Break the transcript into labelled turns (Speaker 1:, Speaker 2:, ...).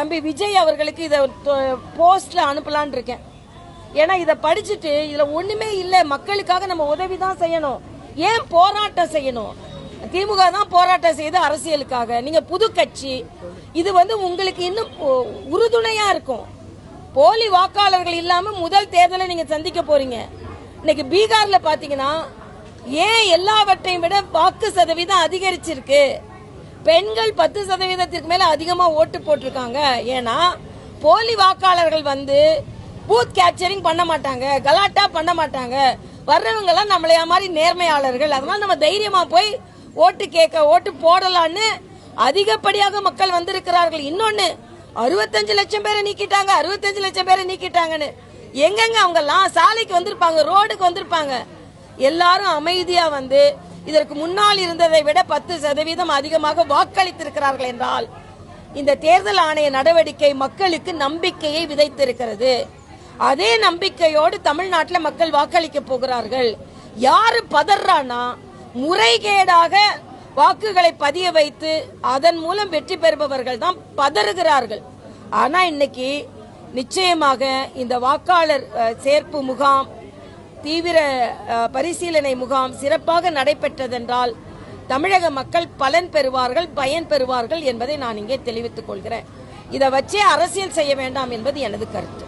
Speaker 1: தம்பி விஜய் அவர்களுக்கு இதை போஸ்ட்ல அனுப்பலான் இருக்கேன். ஏன்னா இதை படிச்சுட்டு இதுல ஒண்ணுமே இல்லை. மக்களுக்காக நம்ம உதவி தான் செய்யணும். ஏன் போராட்டம் செய்யணும்? திமுக தான் போராட்டம் செய்து அரசியலுக்காக. நீங்க புது கட்சி இது வந்து உங்களுக்கு இன்னும் உ- உறுதுணையா இருக்கும். போலி வாக்காளர்கள் இல்லாம முதல் தேர்தலை நீங்க சந்திக்க போறீங்க. இன்னைக்கு பீகார்ல பாத்தீங்கன்னா ஏன் எல்லாவற்றையும் விட வாக்கு சதவீதம் அதிகரிச்சிருக்கு? பெண்கள் பத்து சதவீதத்திற்கு மேல அதிகமா ஓட்டு போட்டிருக்காங்க. ஏன்னா போலி வாக்காளர்கள் வந்து பூத் கேப்சரிங் பண்ண மாட்டாங்க கலாட்டா பண்ண மாட்டாங்க. வர்றவங்க எல்லாம் நம்மளைய மாதிரி நேர்மையாளர்கள். அதனால நம்ம தைரியமா போய் ஓட்டு கேட்க ஓட்டு போடலான்னு அதிகப்படியாக மக்கள் வந்திருக்கிறார்கள். இன்னொன்னு அறுபத்தஞ்சு லட்சம் பேரை நீக்கிட்டாங்க அறுபத்தஞ்சு லட்சம் பேரை நீக்கிட்டாங்கன்னு. எங்கெங்க அவங்க எல்லாம் சாலைக்கு வந்திருப்பாங்க ரோடுக்கு வந்திருப்பாங்க. எல்லாரும் அமைதியா வந்து இதற்கு முன்னால் இருந்ததை விட பத்து சதவீதம் அதிகமாக வாக்களித்திருக்கிறார்கள் என்றால் இந்த தேர்தல் ஆணைய நடவடிக்கை மக்களுக்கு நம்பிக்கையை விதைத்திருக்கிறது. அதே நம்பிக்கையோடு தமிழ்நாட்டில் மக்கள் வாக்களிக்க போகிறார்கள். யாரு பதறானா முறைகேடாக வாக்குகளை பதிய வைத்து அதன் மூலம் வெற்றி பெறுபவர்கள் தான் பதறுகிறார்கள். ஆனா இன்னைக்கு நிச்சயமாக இந்த வாக்காளர் சேர்ப்பு முகாம் தீவிர பரிசீலனை முகாம் சிறப்பாக நடைபெற்றதென்றால் தமிழக மக்கள் பலன் பெறுவார்கள் பயன் பெறுவார்கள் என்பதை நான் இங்கே தெரிவித்துக் கொள்கிறேன். இதை வச்சே அரசியல் செய்ய வேண்டாம் என்பது எனது கருத்து.